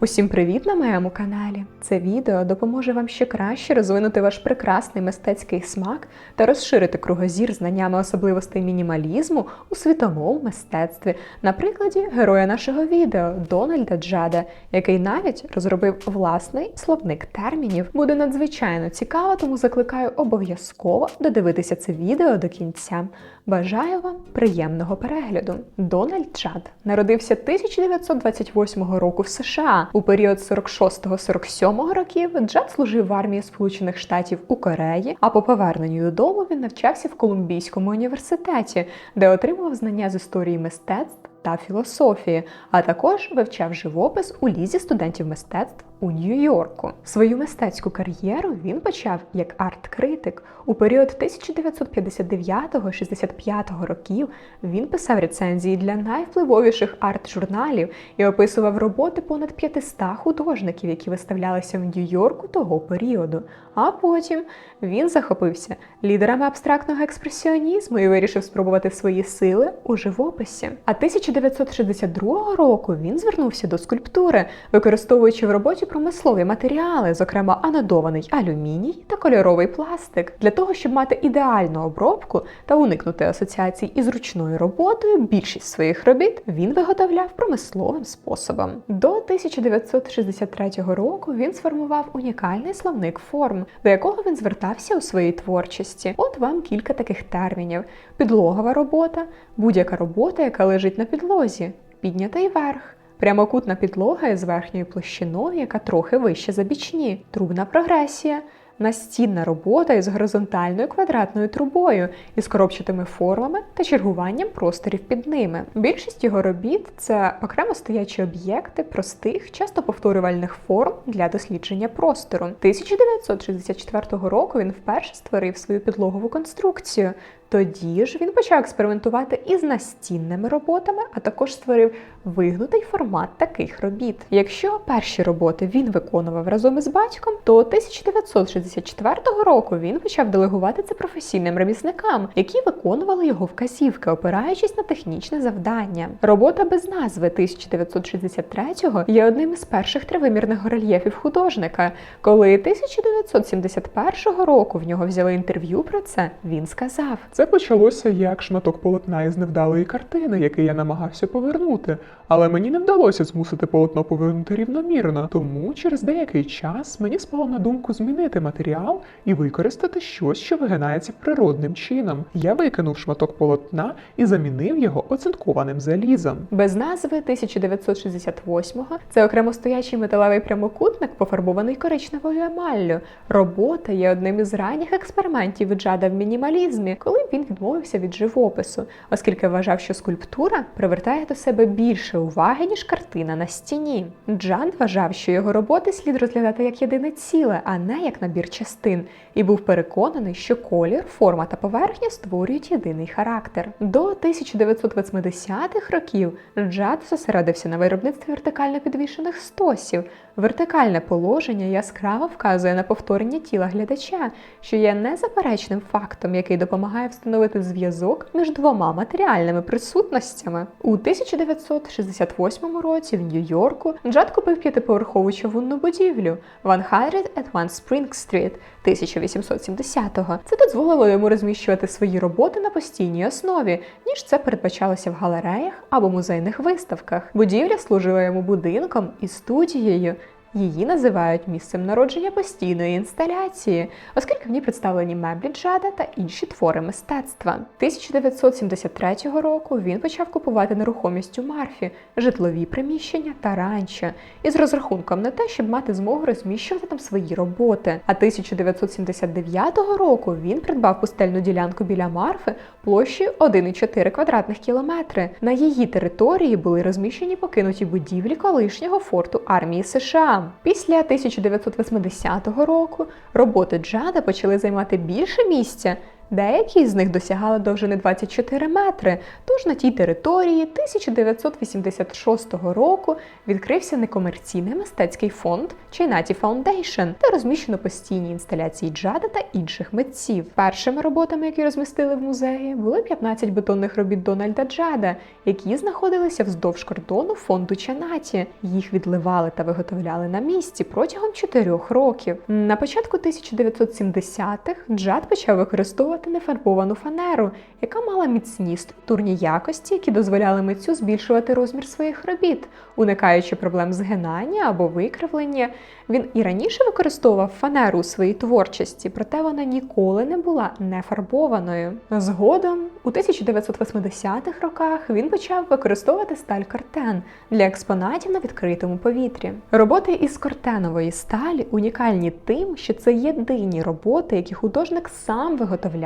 Усім привіт на моєму каналі! Це відео допоможе вам ще краще розвинути ваш прекрасний мистецький смак та розширити кругозір знаннями особливостей мінімалізму у світовому мистецтві на прикладі героя нашого відео Дональда Джада, який навіть розробив власний словник термінів. Буде надзвичайно цікаво, тому закликаю обов'язково додивитися це відео до кінця. Бажаю вам приємного перегляду. Дональд Джад народився 1928 року в США. У період 46-47 років Джад служив в армії Сполучених Штатів у Кореї, а по поверненню додому він навчався в Колумбійському університеті, де отримав знання з історії мистецтв та філософії, а також вивчав живопис у лізі студентів мистецтв у Нью-Йорку. Свою мистецьку кар'єру він почав як арт-критик. У період 1959-65 років він писав рецензії для найвпливовіших арт-журналів і описував роботи понад 500 художників, які виставлялися в Нью-Йорку того періоду. А потім він захопився лідерами абстрактного експресіонізму і вирішив спробувати свої сили у живописі. А 1962 року він звернувся до скульптури, використовуючи в роботі промислові матеріали, зокрема анодований алюміній та кольоровий пластик, для того, щоб мати ідеальну обробку та уникнути асоціацій із ручною роботою. Більшість своїх робіт він виготовляв промисловим способом. До 1963 року він сформував унікальний словник форм, до якого він звертався у своїй творчості. От вам кілька таких термінів: підлогова робота, будь-яка робота, яка лежить на підлозі, піднятий верх. Прямокутна підлога із верхньою площиною, яка трохи вище за бічні, трубна прогресія, настінна робота із горизонтальною квадратною трубою, із коробчатими формами та чергуванням просторів під ними. Більшість його робіт це окремо стоячі об'єкти простих, часто повторювальних форм для дослідження простору. 1964 року він вперше створив свою підлогову конструкцію. Тоді ж він почав експериментувати із настінними роботами, а також створив вигнутий формат таких робіт. Якщо перші роботи він виконував разом із батьком, то 1964 року він почав делегувати це професійним ремісникам, які виконували його вказівки, опираючись на технічне завдання. Робота без назви 1963-го є одним із перших тривимірних горельєфів художника. Коли 1971 року в нього взяли інтерв'ю про це, він сказав. Це почалося як шматок полотна із невдалої картини, який я намагався повернути, але мені не вдалося змусити полотно повернути рівномірно. Тому через деякий час мені спало на думку змінити матеріал і використати щось, що вигинається природним чином. Я викинув шматок полотна і замінив його оцинкованим залізом. Без назви 1968-го це окремо стоячий металевий прямокутник, пофарбований коричневою емаллю. Робота є одним із ранніх експериментів Джада в мінімалізмі, коли він відмовився від живопису, оскільки вважав, що скульптура привертає до себе більше уваги, ніж картина на стіні. Джан вважав, що його роботи слід розглядати як єдине ціле, а не як набір частин, і був переконаний, що колір, форма та поверхня створюють єдиний характер. До 1980-х років Джад зосередився на виробництві вертикально підвішених стосів. Вертикальне положення яскраво вказує на повторення тіла глядача, що є незаперечним фактом, який допомагає встановити зв'язок між двома матеріальними присутностями. У 1968 році в Нью-Йорку Джад купив п'ятиповерхову човунну будівлю 100 at One Spring Street 1870-го. Це дозволило йому розміщувати свої роботи на постійній основі, ніж це передбачалося в галереях або музейних виставках. Будівля служила йому будинком і студією. Її називають місцем народження постійної інсталяції, оскільки в ній представлені меблі Джада та інші твори мистецтва. 1973 року він почав купувати нерухомість у Марфі, житлові приміщення та ранчо, із розрахунком на те, щоб мати змогу розміщувати там свої роботи. А 1979 року він придбав пустельну ділянку біля Марфи площею 1,4 квадратних кілометри. На її території були розміщені покинуті будівлі колишнього форту армії США. Після 1980 року роботи Джада почали займати більше місця, Деякі з них досягали довжини 24 метри. Тож на тій території 1986 року відкрився некомерційний мистецький фонд Чайнаті Foundation, де розміщено постійні інсталяції Джада та інших митців. Першими роботами, які розмістили в музеї, були 15 бетонних робіт Дональда Джада, які знаходилися вздовж кордону фонду Чанаті. Їх відливали та виготовляли на місці протягом 4 років. На початку 1970-х Джад почав використовувати нефарбовану фанеру, яка мала міцні структурні якості, які дозволяли митцю збільшувати розмір своїх робіт, уникаючи проблем згинання або викривлення. Він і раніше використовував фанеру у своїй творчості, проте вона ніколи не була нефарбованою. Згодом, у 1980-х роках, він почав використовувати сталь картен для експонатів на відкритому повітрі. Роботи із кортенової сталі унікальні тим, що це єдині роботи, які художник сам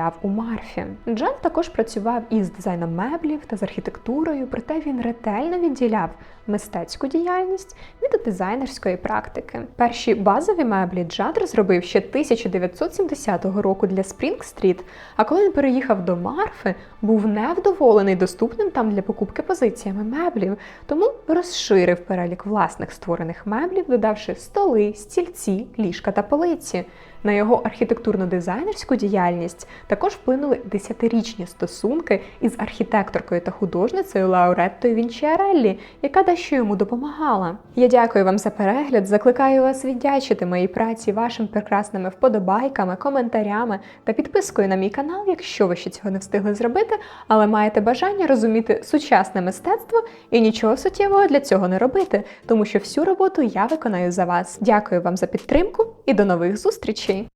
виготовляв у Марфі. Джан також працював із дизайном меблів та з архітектурою, проте він ретельно відділяв мистецьку діяльність від дизайнерської практики. Перші базові меблі Джад розробив ще 1970 року для Спрінг-стріт, а коли він переїхав до Марфи, був невдоволений доступним там для покупки позиціями меблів, тому розширив перелік власних створених меблів, додавши столи, стільці, ліжка та полиці. На його архітектурно-дизайнерську діяльність також вплинули десятирічні стосунки із архітекторкою та художницею Лауреттою Вінчіареллі, яка дещо йому допомагала. Я дякую вам за перегляд. Закликаю вас віддячити моїй праці вашими прекрасними вподобайками, коментарями та підпискою на мій канал, якщо ви ще цього не встигли зробити, але маєте бажання розуміти сучасне мистецтво і нічого суттєвого для цього не робити, тому що всю роботу я виконаю за вас. Дякую вам за підтримку і до нових зустрічей!